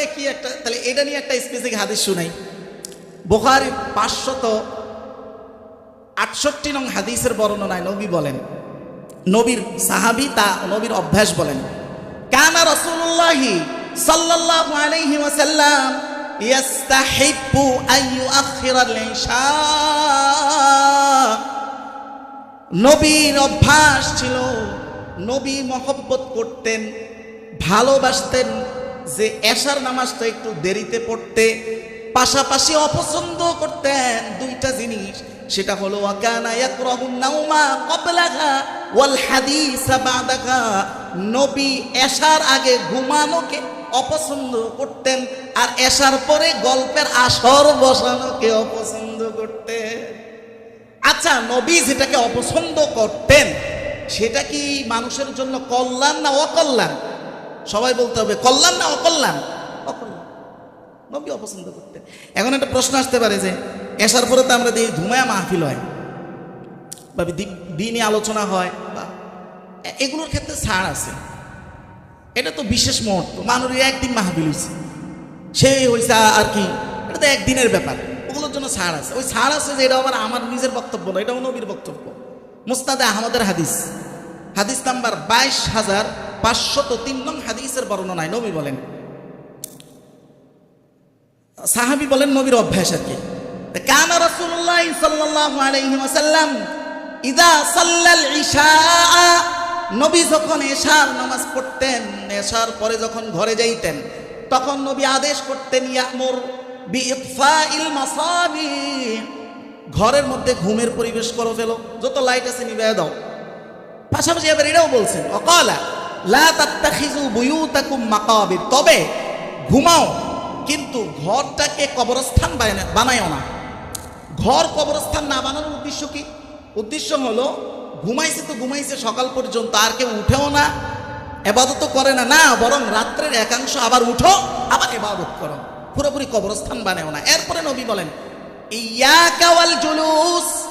নিয়ে কি একটা, তাহলে এটা নিয়ে একটা স্পেসিফিক হাদিস শুনাই। বোখারি পাঁচশত আটষট্টি নং হাদিসের বর্ণনায় নবী বলেন, নবীর সাহাবি তা নবীর অভ্যাস বলেন, কানা রসুল্লাহি সাল্লাল্লাহু আলাইহি ওয়াসাল্লাম ইয়াস্তাহিব্বু আন নবীর অভ্যাস ছিল, নবী মহব্বত করতেন, ভালোবাসতেন যে এশার নামাজটা একটু দেরিতে পড়তে, পাশাপাশি অপছন্দ করতেন দুইটা জিনিস। সেটা হলো নবী এশার আগে ঘুমানোকে অপছন্দ করতেন আর এশার পরে গল্পের আসর বসানোকে অপছন্দ করতেন। আচ্ছা নবী যেটাকে অপছন্দ করতেন, সেটা কি মানুষের জন্য কল্যাণ না অকল্যাণ? সবাই বলতে হবে, কল্যাণ না অকল্যাণ? অকল্যাণ। নবী অপছন্দ করতেন এখন একটা প্রশ্ন আসতে পারে যে, এসার পরে তো আমরা দেখি ধুমায়া মাহফিল হয়। বা দিনই আলোচনা হয় বা এগুলোর ক্ষেত্রে ছাড় আছে। এটা তো বিশেষ মুহূর্ত। মানুষের একদিন মাহফিল হয়েছে সে হয়েছে আর কি, এটা তো একদিনের ব্যাপার। ওগুলোর জন্য ছাড় আছে। ওই ছাড় আছে যে এটা আবার আমার নিজের বক্তব্য না, এটাও নবীর বক্তব্য। মুস্তাদে আহমদের হাদিস। হাদিস নাম্বার বাইশ হাজার পাঁচশত তিন নং হাদিসের বর্ণনায় নবী বলেন, সাহাবি বলেন নবীর অভ্যাস আর কি। কানা রাসূলুল্লাহ সাল্লাল্লাহু আলাইহি ওয়াসাল্লাম ইদা সাল্লাল ইশা, নবী যখন এশার নামাজ পড়তেন, এশার পরে যখন ঘরে যাইতেন, তখন নবী আদেশ করতেন, ইয়ামুর বিইতফাইল মাসাবি ঘরের মধ্যে ঘুমের পরিবেশ করো ফেলো, যত লাইট আছে নিবে দাও। পাশাপাশি এবার এটাও বলছেন, অকালা তবে ঘুমাও, কিন্তু ঘরটাকে কবরস্থান বানা- বানায়ও না। ঘর কবরস্থান না বানানোর উদ্দেশ্য কি? উদ্দেশ্য হলো, ঘুমাইছে তো ঘুমাইছে, সকাল পর্যন্ত আর কেউ উঠেও না এবাদত করে না না, বরং রাত্রের একাংশ আবার উঠো, আবার এবাদত করো। পুরোপুরি কবরস্থান বানায়ও না। এরপরে নবী বলেন ইয়া কাওয়াল জুলুস।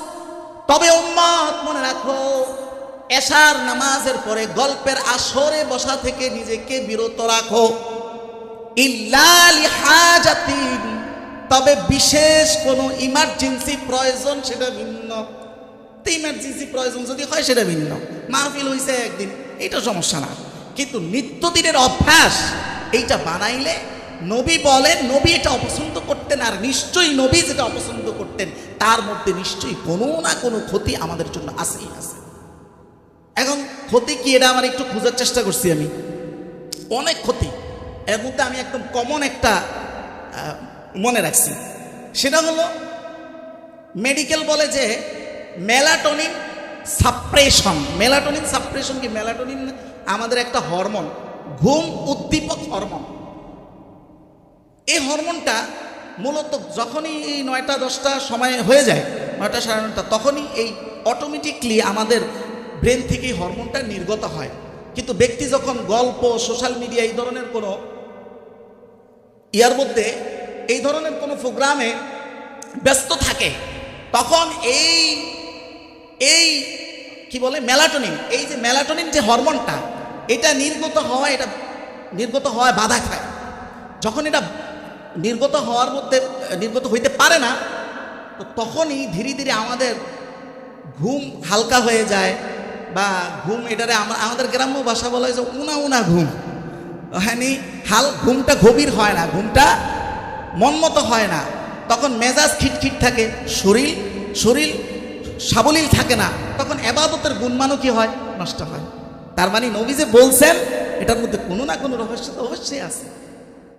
তবে উম্মত মনে রাখো এশার নামাজের পরে গল্পের আসরে বসা থেকে নিজেকে বিরত রাখো। তবে বিশেষ কোনো ইমার্জেন্সি প্রয়োজন সেটা ভিন্ন। ইমার্জেন্সি প্রয়োজন যদি হয় সেটা ভিন্ন। মাহফিল হইছে একদিন এটা সমস্যা না। কিন্তু নিত্যদিনের অভ্যাস, এইটা বানাইলে নবী বলেন, নবী এটা অপছন্দ করতেন আর নিশ্চয়ই নবী যেটা অপছন্দ করতেন, তার মধ্যে নিশ্চয়ই কোনো না কোনো ক্ষতি আমাদের জন্য আসেই আছে। এখন ক্ষতি কি এটা আমার একটু খোঁজার চেষ্টা করছি আমি। অনেক ক্ষতি। এর মধ্যে আমি একদম কমন একটা মনে রাখছি। সেটা হলো মেডিকেল বলে যে মেলাটোনিন সাপ্রেশন মেলাটোনিন সাপ্রেশন কি? মেলাটোনিন আমাদের একটা হরমোন ঘুম উদ্দীপক হরমোন এই হরমোনটা মূলত যখনই এই নয়টা দশটা সময় হয়ে যায়, নয়টা সাড়ে নয়টা, তখনই এই অটোমেটিকলি আমাদের ব্রেন থেকে হরমোনটা নির্গত হয়। কিন্তু ব্যক্তি যখন গল্প সোশ্যাল মিডিয়া এই ধরনের কোনো ইয়ার মধ্যে এই ধরনের কোনো প্রোগ্রামে ব্যস্ত থাকে, তখন এই এই কি বলে মেলাটোনিন এই যে মেলাটোনিন যে হরমোনটা, এটা নির্গত হওয়া এটা নির্গত হওয়ায় বাধা খায়। যখন এটা নির্গত হওয়ার মধ্যে, নির্গত হইতে পারে না, তো তখনই ধীরে ধীরে আমাদের ঘুম হালকা হয়ে যায় বা ঘুম, এটারে আমা- আমাদের গ্রাম্য ভাষা বলা হয় যে উনা উনা ঘুম। হ্যাঁ হাল, ঘুমটা গভীর হয় না, ঘুমটা মনমতো হয় না। তখন মেজাজ খিটখিট থাকে, শরীর শরীর সাবলীল থাকে না। তখন এবাদতের গুণমানও কি হয়? নষ্ট হয়। তার মানে নবী যে বলছেন, এটার মধ্যে কোনো না কোনো রহস্য তো অবশ্যই আছে।